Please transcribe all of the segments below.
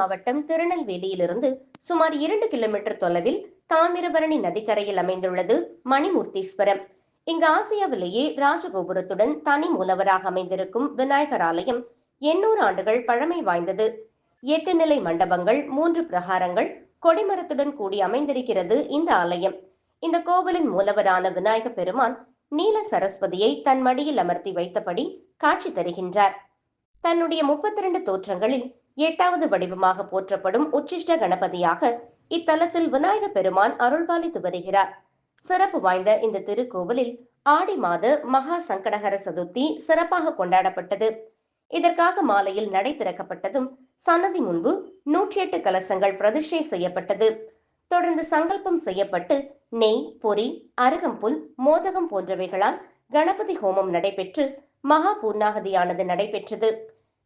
மாவட்டம் திருநெல்வேலியிலிருந்து சுமார் இரண்டு கிலோமீட்டர் தொலைவில் தாமிரபரணி நதிக்கரையில் அமைந்துள்ளது மணிமூர்த்தீஸ்வரம். இங்கு ஆசியாவிலேயே ராஜகோபுரத்துடன் தனி மூலவராக அமைந்திருக்கும் விநாயகர் ஆலயம் எண்ணூறு ஆண்டுகள் பழமை வாய்ந்தது. எட்டு நிலை மண்டபங்கள் மூன்று பிரகாரங்கள் கொடிமரத்துடன் கூடி அமைந்திருக்கிறது இந்த ஆலயம். இந்த கோவிலின் மூலவரான விநாயக பெருமான் நீல சரஸ்வதியை தன் மடியில் அமர்த்தி வைத்தபடி காட்சி தருகின்றார். தன்னுடைய முப்பத்தி இரண்டு தோற்றங்களில் எட்டாவது வடிவமாக போற்றப்படும் உச்சிஷ்ட கணபதியாக இத்தலத்தில் விநாயக பெருமான் அருள்பாலித்து வருகிறார். சிறப்பு வாய்ந்த இந்த திருக்கோவிலில் ஆடி மாத மகா சங்கடகர சதுர்த்தி சிறப்பாக கொண்டாடப்பட்டது. இதற்காக மாலையில் நடை திறக்கப்பட்டதும் சன்னதி முன்பு நூற்றி எட்டு கலசங்கள் பிரதிஷ்டை செய்யப்பட்டது. தொடர்ந்து சங்கல்பம் செய்யப்பட்டு நெய் பொறி அருகம்புல் மோதகம் போன்றவைகளால் கணபதி ஹோமம் நடைபெற்று மகா பூர்ணாகதியானது நடைபெற்றது.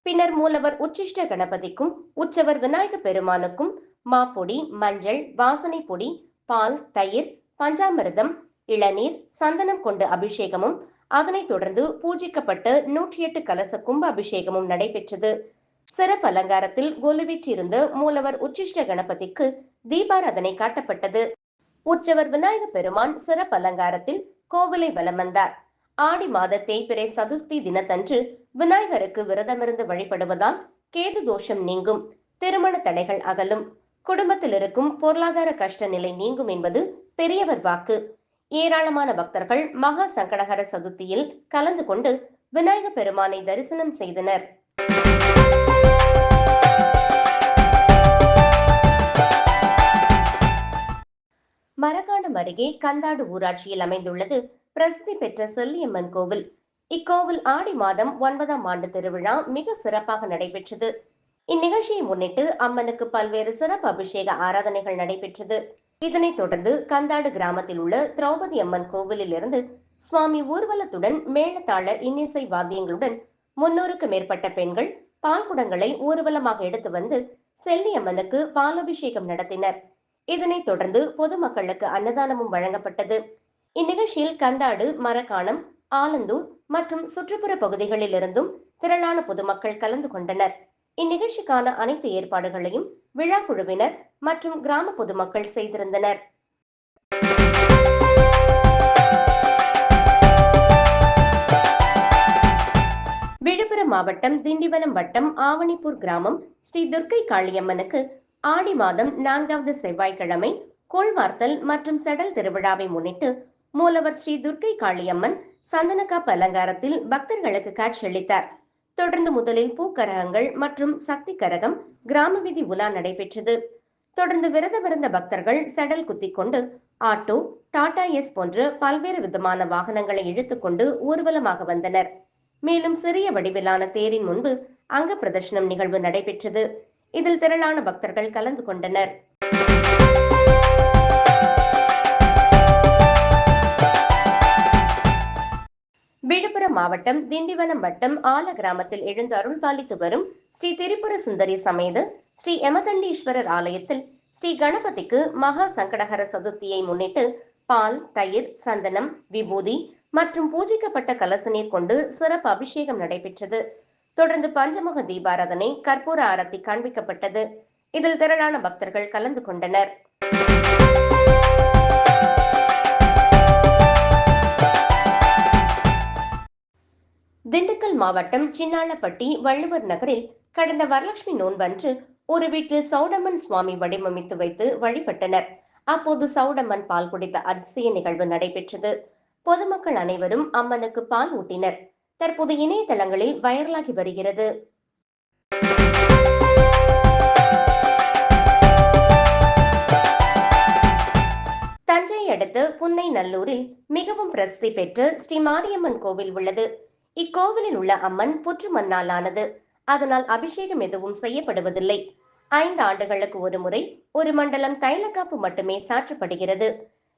பின்னர் மூலவர் உச்சிஷ்ட கணபதிக்கும் உற்சவர் விநாயக பெருமானுக்கும் மாப்பொடி மஞ்சள் வாசனை பொடி பால் தயிர் பஞ்சாமிரதம் இளநீர் சந்தனம் கொண்டு அபிஷேகமும் அதனைத் தொடர்ந்து பூஜிக்கப்பட்ட நூற்றி எட்டு கலச கும்ப அபிஷேகமும் நடைபெற்றது. சிறப்பு அலங்காரத்தில் கொலுவிற்றிருந்த மூலவர் உச்சிஷ்ட கணபதிக்கு தீபாராதனை காட்டப்பட்டது. உற்சவர் விநாயக பெருமான் சிறப்பு அலங்காரத்தில் கோவிலை வலம் வந்தார். ஆடி மாத தேய்பிறை சதுர்த்தி தினத்தன்று விநாயகருக்கு விரதமிருந்து வழிபடுவதால் கேது தோஷம் நீங்கும். திருமண தடைகள் அகலும். குடும்பத்தில் இருக்கும் பொருளாதார கஷ்ட நிலை நீங்கும் என்பது பெரியவர் வாக்கு. ஏராளமான பக்தர்கள் மகா சங்கடகர சதுர்த்தியில் கலந்து கொண்டு விநாயக பெருமானை தரிசனம் செய்தனர். மரக்காணம் அருகே கந்தாடு ஊராட்சியில் அமைந்துள்ளது பிரசித்தி பெற்ற செல்லியம்மன் கோவில். இக்கோவில் ஆடி மாதம் ஒன்பதாம் ஆண்டு திருவிழா மிக சிறப்பாக நடைபெற்றது. இந்நிகழ்ச்சியை முன்னிட்டு அம்மனுக்கு பல்வேறு சிறப்பு அபிஷேக ஆராதனைகள் நடைபெற்றது. இதனைத் தொடர்ந்து கந்தாடு கிராமத்தில் உள்ள திரௌபதி அம்மன் கோவிலில் இருந்து சுவாமி ஊர்வலத்துடன் மேளதாள இன்னிசை வாத்தியங்களுடன் முன்னூறுக்கு மேற்பட்ட பெண்கள் பால்குடங்களை ஊர்வலமாக எடுத்து வந்து செல்லியம்மனுக்கு பாலபிஷேகம் நடத்தினர். இதனைத் தொடர்ந்து பொதுமக்களுக்கு அன்னதானமும் வழங்கப்பட்டது. இந்நிகழ்ச்சியில் கந்தாடு மரக்காணம் ஆலந்தூர் மற்றும் சுற்றுப்புற பகுதிகளிலிருந்தும் திரளான பொதுமக்கள் கலந்து கொண்டனர். இந்நிகழ்ச்சிக்கான அனைத்து ஏற்பாடுகளையும் விழா குழுவினர் மற்றும் கிராம பொதுமக்கள் செய்திருந்தனர். விழுப்புரம் மாவட்டம் திண்டிவனம் வட்டம் ஆவணிப்பூர் கிராமம் ஸ்ரீ துர்க்கை காளியம்மனுக்கு ஆடி மாதம் நான்காவது செவ்வாய்க்கிழமை கோள்வார்த்தல் மற்றும் செடல் திருவிழாவை முன்னிட்டு மூலவர் ஸ்ரீ துர்க்கை காளியம்மன் சந்தனக்காப்பு அலங்காரத்தில் பக்தர்களுக்கு காட்சியளித்தார். தொடர்ந்து முதலில் பூக்கரகங்கள் மற்றும் சக்தி கரகம் கிராம வீதி உலா நடைபெற்றது. தொடர்ந்து விரதமிருந்த பக்தர்கள் செடல் குத்தி கொண்டு ஆட்டோ டாடா எஸ் போன்ற பல்வேறு விதமான வாகனங்களை இழுத்துக்கொண்டு ஊர்வலமாக வந்தனர். மேலும் சிறிய வடிவிலான தேரின் முன்பு அங்க பிரதர்ஷனம் நிகழ்வு நடைபெற்றது. இதில் திரளான பக்தர்கள் கலந்து கொண்டனர். மாவட்டம் திண்டிவனம் வட்டம் ஆல கிராமத்தில் எழுந்து அருள் பாலித்து வரும் ஸ்ரீ திரிபுர சுந்தரி சமேத ஸ்ரீ எமதண்டீஸ்வரர் ஆலயத்தில் ஸ்ரீ கணபதிக்கு மகா சங்கடகர சதுர்த்தியை முன்னிட்டு பால் தயிர் சந்தனம் விபூதி மற்றும் பூஜிக்கப்பட்ட கலசநீர் கொண்டு சிறப்பு அபிஷேகம் நடைபெற்றது. தொடர்ந்து பஞ்சமுக தீபாராதனை கற்பூர ஆரத்தி காண்பிக்கப்பட்டது. இதில் திரளான பக்தர்கள் கலந்து கொண்டனர். திண்டுக்கல் மாவட்டம் சின்னாளப்பட்டி வள்ளுவர் நகரில் கடந்த வரலட்சுமி நோன்பன்று ஒரு வீட்டில் சௌடம்மன் சுவாமி வடிவமைத்து வைத்து வழிபட்டனர். அப்போது சௌடம்மன் பால் குடித்த அதிசய நிகழ்வு நடைபெற்றது. பொதுமக்கள் அனைவரும் அம்மனுக்கு பால் ஊட்டினர். தற்போது இணையதளங்களில் வைரலாகி வருகிறது. தஞ்சை அடுத்து புன்னை நல்லூரில் மிகவும் பிரசித்தி பெற்ற ஸ்ரீ மாரியம்மன் கோவில் உள்ளது. இக்கோவிலில் உள்ள அம்மன் புற்று மண்ணாலானது. அதனால் அபிஷேகம் எதுவும் செய்யப்படுவதில்லை. ஐந்து ஆண்டுகளுக்கு ஒரு முறை ஒரு மண்டலம் தைலக்காப்பு மட்டுமே சாற்றப்படுகிறது.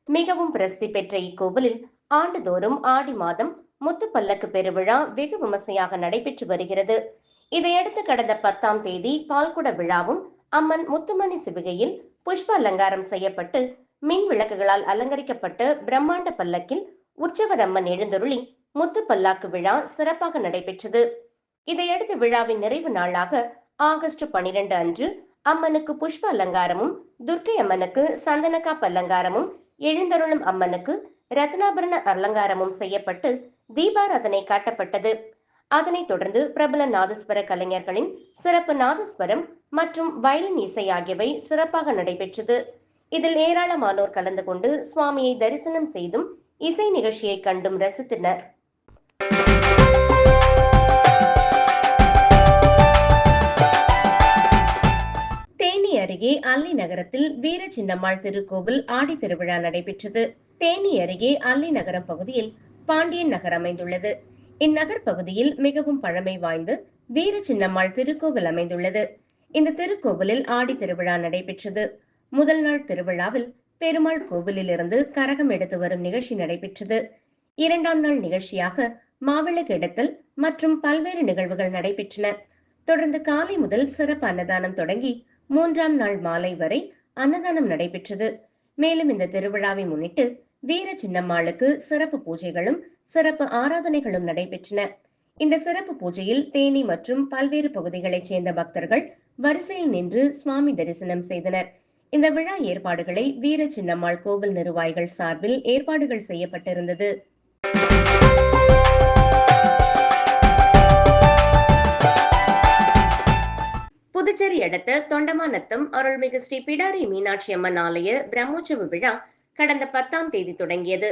மிகவும் பிரசித்தி பெற்ற இக்கோவிலில் ஆண்டுதோறும் ஆடி மாதம் முத்து பல்லக்கு பெருவிழா வெகு விமர்சையாக நடைபெற்று வருகிறது. இதையடுத்து கடந்த பத்தாம் தேதி பால்குட விழாவும் அம்மன் முத்துமணி சிவிகையில் புஷ்ப அலங்காரம் செய்யப்பட்டு மின் விளக்குகளால் அலங்கரிக்கப்பட்டு பிரம்மாண்ட பல்லக்கில் உற்சவர் அம்மன் எழுந்தருளி முத்து பல்லாக்கு விழா சிறப்பாக நடைபெற்றது. இதையடுத்து விழாவின் நிறைவு நாளாக ஆகஸ்ட் பனிரெண்டு அன்று அம்மனுக்கு புஷ்ப அலங்காரமும் துர்க்கை அம்மனுக்கு சந்தனக்காப்பு அலங்காரமும் எழுந்தருளும் அம்மனுக்கு ரத்னாபரண அலங்காரமும் செய்யப்பட்டு தீபாராதனை காட்டப்பட்டது. அதனைத் தொடர்ந்து பிரபல நாதஸ்வர கலைஞர்களின் சிறப்பு நாதஸ்வரம் மற்றும் வயலின் இசை ஆகியவை சிறப்பாக நடைபெற்றது. இதில் ஏராளமானோர் கலந்து கொண்டு சுவாமியை தரிசனம் செய்தும் இசை நிகழ்ச்சியை கண்டும் ரசித்தனர். அருகே அல்லி நகரத்தில் வீர சின்னம்மாள் திருக்கோவில் ஆடி திருவிழா நடைபெற்றது. தேனி அருகே அல்லி நகரம் பகுதியில் பாண்டியன் நகர் அமைந்துள்ளது. இந்நகர் பகுதியில் மிகவும் பழமை வாய்ந்த வீர சின்னம்மாள் திருக்கோவில் அமைந்துள்ளது. இந்த திருக்கோவிலில் ஆடி திருவிழா நடைபெற்றது. முதல் நாள் திருவிழாவில் பெருமாள் கோவிலில் இருந்து கரகம் எடுத்து வரும் நிகழ்ச்சி நடைபெற்றது. இரண்டாம் நாள் நிகழ்ச்சியாக மாவிளக்கு எடுத்தல் மற்றும் பல்வேறு நிகழ்வுகள் நடைபெற்றன. தொடர்ந்து காலை முதல் சிறப்பு அன்னதானம் தொடங்கி மூன்றாம் நாள் மாலை வரை அன்னதானம் நடைபெற்றது. மேலும் இந்த திருவிழாவை முன்னிட்டு வீர சின்னம்மாளுக்கு சிறப்பு பூஜைகளும் சிறப்பு ஆராதனைகளும் நடைபெற்றன. இந்த சிறப்பு பூஜையில் தேனி மற்றும் பல்வேறு பகுதிகளைச் சேர்ந்த பக்தர்கள் வரிசையில் நின்று சுவாமி தரிசனம் செய்தனர். இந்த விழா ஏற்பாடுகளை வீர சின்னம்மாள் கோவில் நிர்வாகிகள் சார்பில் ஏற்பாடுகள் செய்யப்பட்டிருந்தது. புதுச்சேரி அடுத்த தொண்டமாநத்தம் அருள்மிகு ஸ்ரீ பிடாரி மீனாட்சி அம்மன் ஆலய பிரம்மோற்சவ விழா கடந்த பத்தாம் தேதி தொடங்கியது.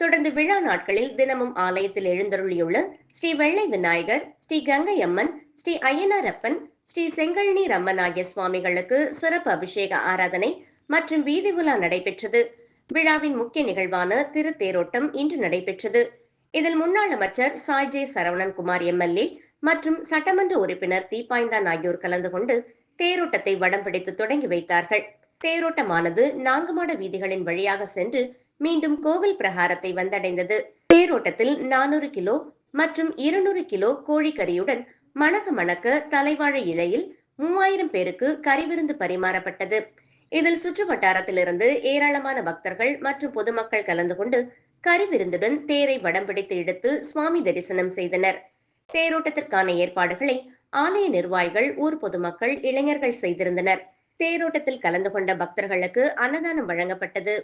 தொடர்ந்து விழா நாட்களில் தினமும் ஆலயத்தில் எழுந்தருளியுள்ள ஸ்ரீ வெள்ளை விநாயகர் ஸ்ரீ கங்கை அம்மன் ஸ்ரீ ஐயனார் அப்பன் ஸ்ரீ செங்கல்நீர் அம்மன் ஆகிய சுவாமிகளுக்கு சிறப்பு அபிஷேக ஆராதனை மற்றும் வீதி உலா நடைபெற்றது. விழாவின் முக்கிய நிகழ்வான திருத்தேரோட்டம் இன்று நடைபெற்றது. இதில் முன்னாள் அமைச்சர் சாய் ஜே சரவணன் குமார் எம்எல்ஏ மற்றும் சட்டமன்ற உறுப்பினர் தீபாய்ந்தான் ஆகியோர் கலந்து கொண்டு தேரோட்டத்தை வடம் பிடித்து தொடங்கி வைத்தார்கள். தேரோட்டமானது நான்கு மாட வீதிகளின் வழியாக சென்று மீண்டும் கோவில் பிரகாரத்தை வந்தடைந்தது. தேரோட்டத்தில் நானூறு கிலோ மற்றும் இருநூறு கிலோ கோழிக்கறியுடன் மணக்க மணக்க தலைவாழை இலையில் மூவாயிரம் பேருக்கு கறிவிருந்து பரிமாறப்பட்டது. இதில் சுற்று வட்டாரத்திலிருந்து ஏராளமான பக்தர்கள் மற்றும் பொதுமக்கள் கலந்து கொண்டு கறிவிருந்துடன் தேரை வடம் பிடித்து இழுத்து சுவாமி தரிசனம் செய்தனர். தேரோட்டத்திற்கான ஏற்பாடுகளை ஆலய நிர்வாகிகள் ஊர் பொதுமக்கள் இளைஞர்கள் செய்திருந்தனர். தேரோட்டத்தில் கலந்து கொண்ட பக்தர்களுக்கு அன்னதானம் வழங்கப்பட்டது.